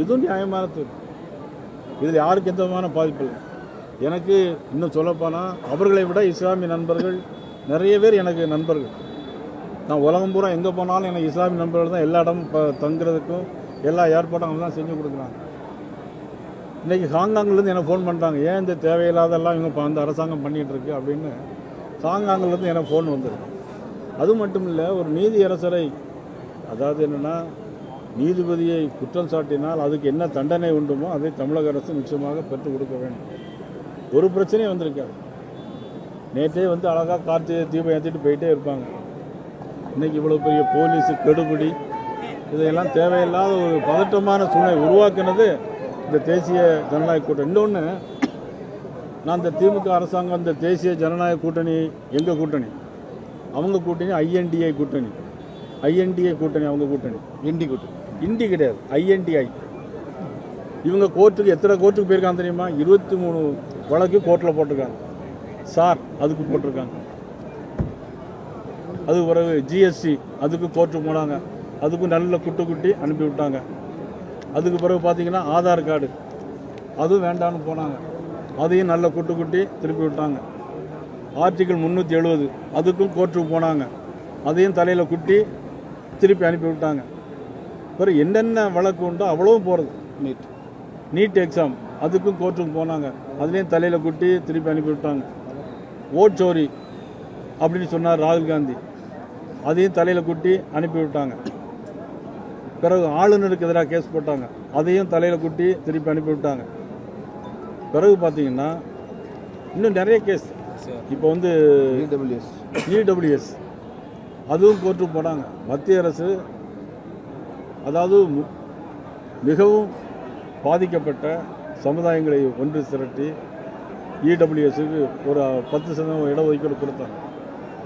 இதுவும் நியாயமான தீர்ப்பு. இதில் யாருக்கு எந்த விதமான பாதிப்பு இல்லை. எனக்கு இன்னும் சொல்லப்போனால் அவர்களை விட இஸ்லாமிய நண்பர்கள் நிறைய பேர் எனக்கு நண்பர்கள். நான் உலகம் பூரா எங்கே போனாலும் எனக்கு இஸ்லாமிய நண்பர்கள் தான் எல்லா இடமும் இப்போ தங்குறதுக்கும் எல்லா ஏற்பாடும் அவங்க தான் செஞ்சு கொடுக்குறாங்க. இன்றைக்கி ஹாங்காங்லேருந்து எனக்கு ஃபோன் பண்ணுறாங்க ஏன் இந்த தேவையில்லாதெல்லாம் இவங்க இப்போ வந்து அரசாங்கம் பண்ணிகிட்ருக்கு அப்படின்னு ஹாங்காங்லேருந்து எனக்கு ஃபோன் வந்துருக்கு. அது மட்டும் இல்லை ஒரு நீதியரசரை அதாவது என்னென்னா நீதிபதியை குற்றம் சாட்டினால் அதுக்கு என்ன தண்டனை உண்டுமோ அதை தமிழக அரசு நிச்சயமாக பெற்றுக் கொடுக்க வேண்டும். ஒரு பிரச்சனையும் வந்திருக்காது. நேற்றே வந்து அழகாக கார்த்திகை தீபம் ஏற்றிட்டு போயிட்டே இருப்பாங்க. இன்னைக்கு இவ்வளோ பெரிய போலீஸு கெடுபிடி இதையெல்லாம் தேவையில்லாத ஒரு பதட்டமான சூழ்நிலை உருவாக்கினது இந்த தேசிய ஜனநாயக கூட்டணி. இன்னொன்று நான் இந்த திமுக அரசாங்கம் இந்த தேசிய ஜனநாயக கூட்டணி எங்கள் கூட்டணி? அவங்க கூட்டணி ஐஎன்டிஐ கூட்டணி. ஐஎன்டிஐ கூட்டணி அவங்க கூட்டணி. எண்டி கூட்டணி. இண்டி கிடையாது ஐஎன்டிஐ இவங்க கோர்ட்டுக்கு எத்தனை கோர்ட்டுக்கு போயிருக்காங்க தெரியுமா? இருபத்தி மூணு வழக்கு கோர்ட்டில் போட்டிருக்காங்க. சார் அதுக்கு போட்டிருக்காங்க. அது பிறகு ஜிஎஸ்டி அதுக்கு கோர்ட்டுக்கு போனாங்க. அதுக்கும் நல்ல குட்டு குட்டி அனுப்பி விட்டாங்க. அதுக்கு பிறகு பார்த்தீங்கன்னா ஆதார் கார்டு. அதுவும் வேண்டான்னு போனாங்க. அதையும் நல்ல குட்டு குட்டி திருப்பி விட்டாங்க. ஆர்டிக்கிள் முந்நூற்றி எழுபது அதுக்கும் கோர்ட்டுக்கு போனாங்க. அதையும் தலையில் குட்டி திருப்பி அனுப்பி விட்டாங்க. பிறகு என்னென்ன வழக்கு உண்டோ அவ்வளவும் போகிறது நீட் நீட் எக்ஸாம் அதுக்கும் கோர்ட்டுக்கு போனாங்க. அதுலேயும் தலையில் குட்டி திருப்பி அனுப்பி விட்டாங்க. ஓட் சோரி அப்படின்னு சொன்னார் ராகுல் காந்தி. அதையும் தலையில் குட்டி அனுப்பி விட்டாங்க. பிறகு ஆளுநருக்கு எதிராக கேஸ் போட்டாங்க. அதையும் தலையில் குட்டி திருப்பி அனுப்பி விட்டாங்க. பிறகு பார்த்தீங்கன்னா இன்னும் நிறைய கேஸ் இப்போ வந்து இடபிள்யூஎஸ் இடபிள்யூஎஸ் அதுவும் கோர்ட்டுக்கு போனாங்க. மத்திய அரசு அதாவது மு- மிகவும் பாதிக்கப்பட்ட சமுதாயங்களை ஒன்று திரட்டி இடபிள்யூஎஸுக்கு ஒரு பத்து சதவீதம் இடஒதுக்கீடு கொடுத்தாங்க.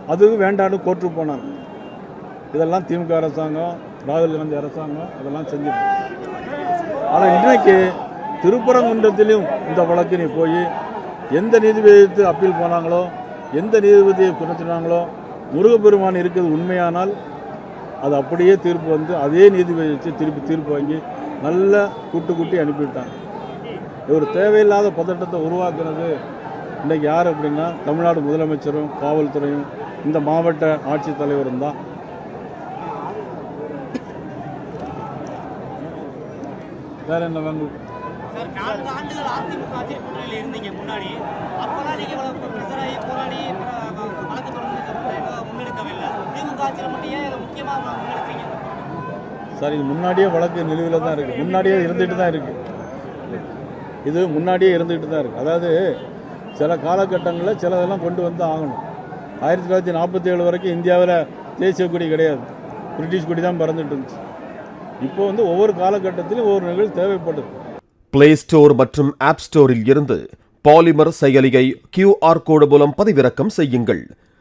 அதுவும் வேண்டான்னு கோர்ட்டு போனாங்க. இதெல்லாம் திமுக அரசாங்கம் ராகுல் காந்தி அரசாங்கம் அதெல்லாம் செஞ்சுட்டு. ஆனால் இன்றைக்கு திருப்பரங்குன்றத்திலும் இந்த வழக்கு நீ போய் எந்த நீதிபதியத்து அப்பீல் போனாங்களோ எந்த நீதிபதியை குறைச்சினாங்களோ முருகப்பெருமான் இருக்கிறது உண்மையானால் அது அப்படியே தீர்ப்பு வந்து அதே நீதிபதி வச்சு திருப்பி தீர்ப்பு வாங்கி நல்ல கூட்டு கூட்டி அனுப்பிவிட்டாங்க. ஒரு தேவையில்லாத பதட்டத்தை உருவாக்குனது இன்றைக்கி யார் அப்படின்னா தமிழ்நாடு முதலமைச்சரும் காவல்துறையும் இந்த மாவட்ட ஆட்சித்தலைவரும் தான். வேற என்ன வேணும்? இருந்தீங்க முன்னாடி. போராடி வழக்கு தொடர்ந்து மட்டும் ஏன் முன்னெடுத்தீங்க சார் இது முன்னாடியே வழக்கு நிலுவையில் தான் இருக்குது முன்னாடியே இருந்துகிட்டு தான் இருக்குது இது முன்னாடியே இருந்துகிட்டு தான் இருக்குது அதாவது சில காலகட்டங்களில் சிலதெல்லாம் கொண்டு வந்து ஆகணும். ஆயிரத்தி தொள்ளாயிரத்தி நாற்பத்தி ஏழு வரைக்கும் இந்தியாவில் தேசிய கொடி கிடையாது. பிரிட்டிஷ் கொடி தான் பறந்துட்டு இருந்துச்சு. இப்போ வந்து ஒவ்வொரு காலகட்டத்திலும் ஒவ்வொரு நிகழ்வு தேவைப்படுது. பிளே ஸ்டோர் மற்றும் ஆப் ஸ்டோரில் இருந்து பாலிமர் செயலியை கியூஆர் கோடு மூலம் பதிவிறக்கம் செய்யுங்கள்.